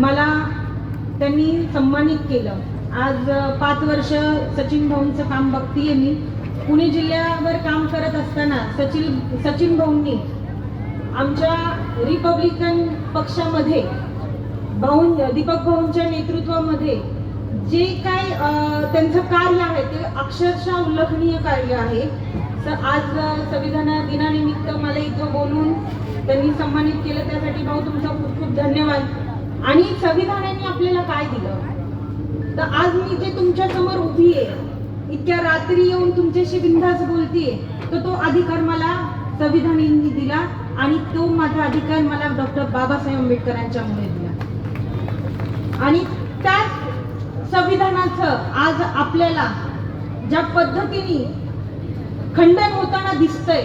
मला त्यांनी सन्मानित केलं. आज पाच वर्ष सचिन भाऊंचं काम बघतीये मी. पुणे जिल्ह्यावर काम करत असताना सचिन सचिन भाऊंनी आमच्या रिपब्लिकन पक्षामध्ये भाऊ दीपक भाऊंच्या नेतृत्वामध्ये जे काय त्यांचं कार्य आहे ते अक्षरशः उल्लेखनीय कार्य आहे. तर आज संविधान दिनानिमित्त मला इथं बोलून त्यांनी सन्मानित केलं. त्यासाठी भाऊ तुमचा खूप खूप धन्यवाद. आणि संविधानाने आपल्याला काय दिलं? तर आज मी जे तुमच्यासमोर उभी आहे इतक्या रात्री येऊन तुमच्याशी बिंदास बोलतीये तर तो अधिकार मला संविधानाने दिला आणि तो माझा अधिकार मला डॉक्टर बाबासाहेब आंबेडकरांच्यामुळे दिला. आणि त्या संविधानाचं आज आपल्याला ज्या पद्धतीने खंडन होताना दिसतंय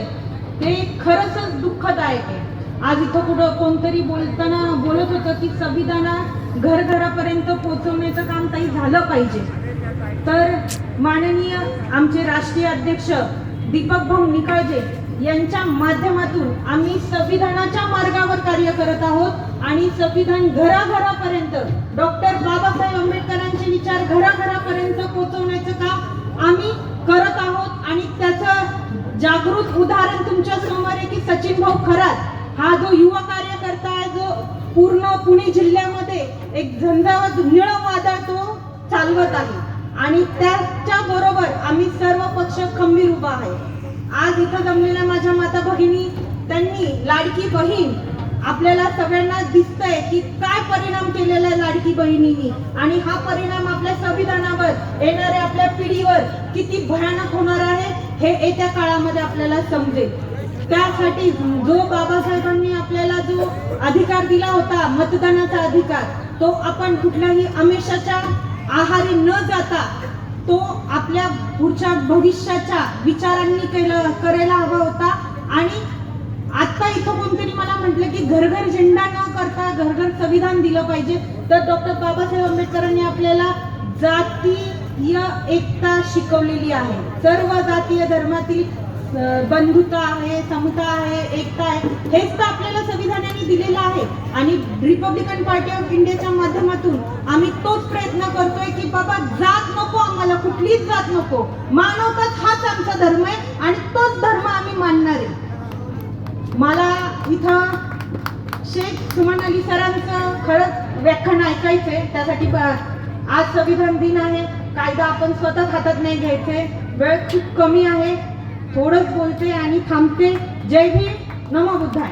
ते खरंच दुःखदायक आहे. आज इथं कुठं कोणतरी बोलताना बोलत होतं की संविधाना घरघरापर्यंत पोहोचवण्याचं काम काही झालं पाहिजे. तर माननीय आमचे राष्ट्रीय अध्यक्ष दीपक भाऊ निकाळजे यांच्या माध्यमातून आम्ही संविधानाच्या मार्गावर कार्य करत आहोत आणि संविधान घराघरापर्यंत डॉक्टर बाबासाहेब आंबेडकरांचे विचार घराघरापर्यंत पोहोचवण्याचं काम आम्ही करत आहोत. आणि त्याचं जागृत उदाहरण तुमच्यासमोर आहे की सचिन भाऊ खरात. हा जो युवा कार्यकर्ता आहे जो पूर्ण पुणे जिल्ह्यामध्ये एक झंझावत निळ वादळ तो चालवत आहे. आणि त्याच्या बरोबर आम्ही सर्व पक्ष खंबीर उभा आहे. आज इथं जमलेल्या माझ्या माता भगिनी त्यांनी लाडकी बहीण आपल्याला सगळ्यांना दिसतंय की काय परिणाम केलेला आहे लाडकी बहिणींनी. आणि हा परिणाम आपल्या संविधानावर येणाऱ्या आपल्या पिढीवर किती भयानक होणार आहे हे येत्या काळामध्ये आपल्याला समजेल. त्यासाठी जो बाबासाहेबांनी आपल्याला जो अधिकार दिला होता मतदानाचा अधिकार तो आपण कुठल्याही आमिषाच्या आहारी न जाता तो आपल्या पुढच्या भविष्याच्या विचारांनी केलं करायला हवा होता. आणि आत्ता इथं कोणतरी मला म्हटलं की घर घर झेंडा न करता घर घर संविधान दिलं पाहिजे. तर डॉक्टर बाबासाहेब आंबेडकरांनी आपल्याला जातीय एकता शिकवलेली आहे. सर्व जातीय धर्मातील बंधुता आहे समता आहे एकता आहे हेच तर आपल्याला संविधानाने दिलेलं आहे. आणि रिपब्लिकन पार्टी ऑफ इंडियाच्या माध्यमातून आम्ही तोच प्रयत्न करतोय की बाबा जात नको आम्हाला कुठलीच जात नको. मानवताच हाच आमचा धर्म आहे आणि तोच धर्म आम्ही मानणार आहे. मला इथं शेख सुमन अली सरांचं खरंच व्याख्यान ऐकायचंय. त्यासाठी ब- आज संविधान दिन आहे. कायदा आपण स्वतः हातात नाही घ्यायचे. वेळ खूप कमी आहे. थोडंच बोलते आणि थांबते. जय भीम नमो बुद्धाय.